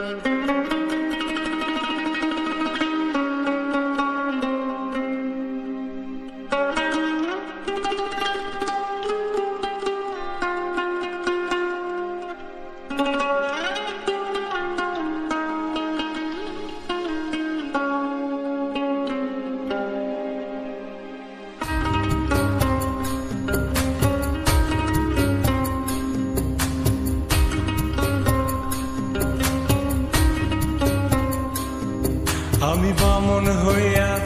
আমি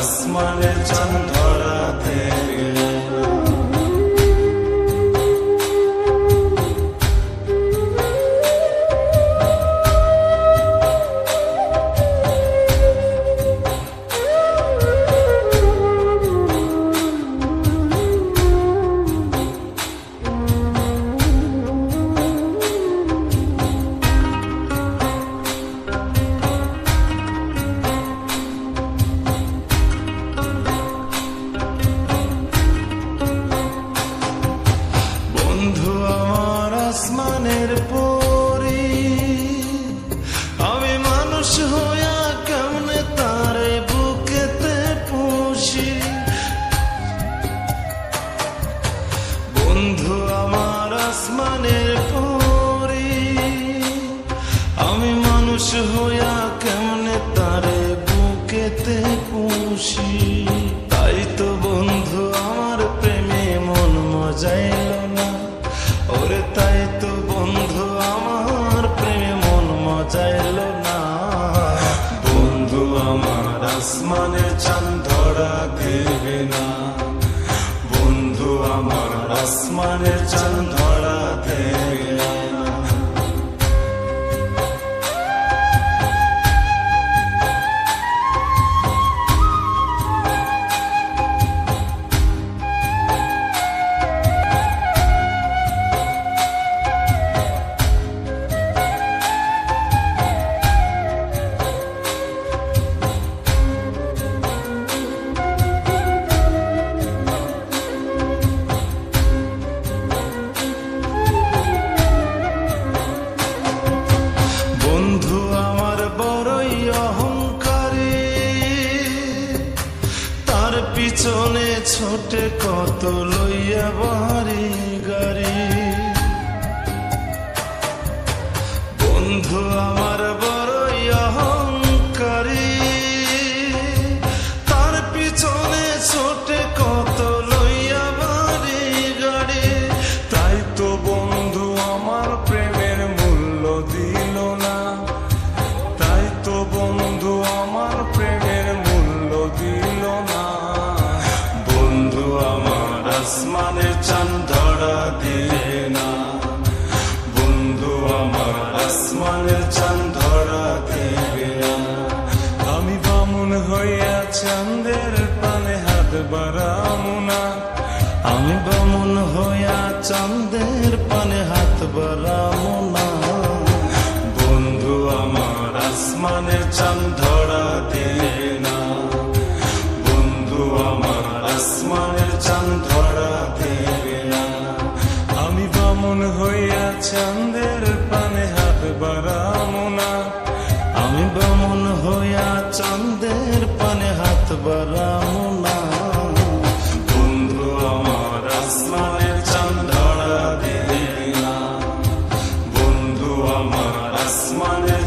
আমার আসমানের আমি মানুষ হইয়া কেমনে তারে বুকেতে বন্ধু আমার আসমানের পরি। আমি মানুষ হইয়া কেমনে তারে বুকেতে পুষি? তাই তো বন্ধু আমার প্রেমে মন মজাইল আসমানের ধরা দেবে না। বন্ধু আমার আসমানে ধরা পিছনে ছোটে কত লইয়া বাড়ি গাড়ি। বন্ধু আমার আসমানের চান ধরা দেবে আমি বামুন হইয়া চাঁদের পানে হাত বাড়াবো না। আমি বামুন হইয়া চাঁদের পানে হাত বাড়াবো না। বন্ধু, আমার আসমানের চান ধরা দেবে না। বন্ধু, আমার আসমানের চান ধরা দেবে না। আমি বামুন হইয়া চাঁদের পারলাম না। বন্ধু আমার আসমানের চান ধরা দিলে না। বন্ধু আমার আসমানের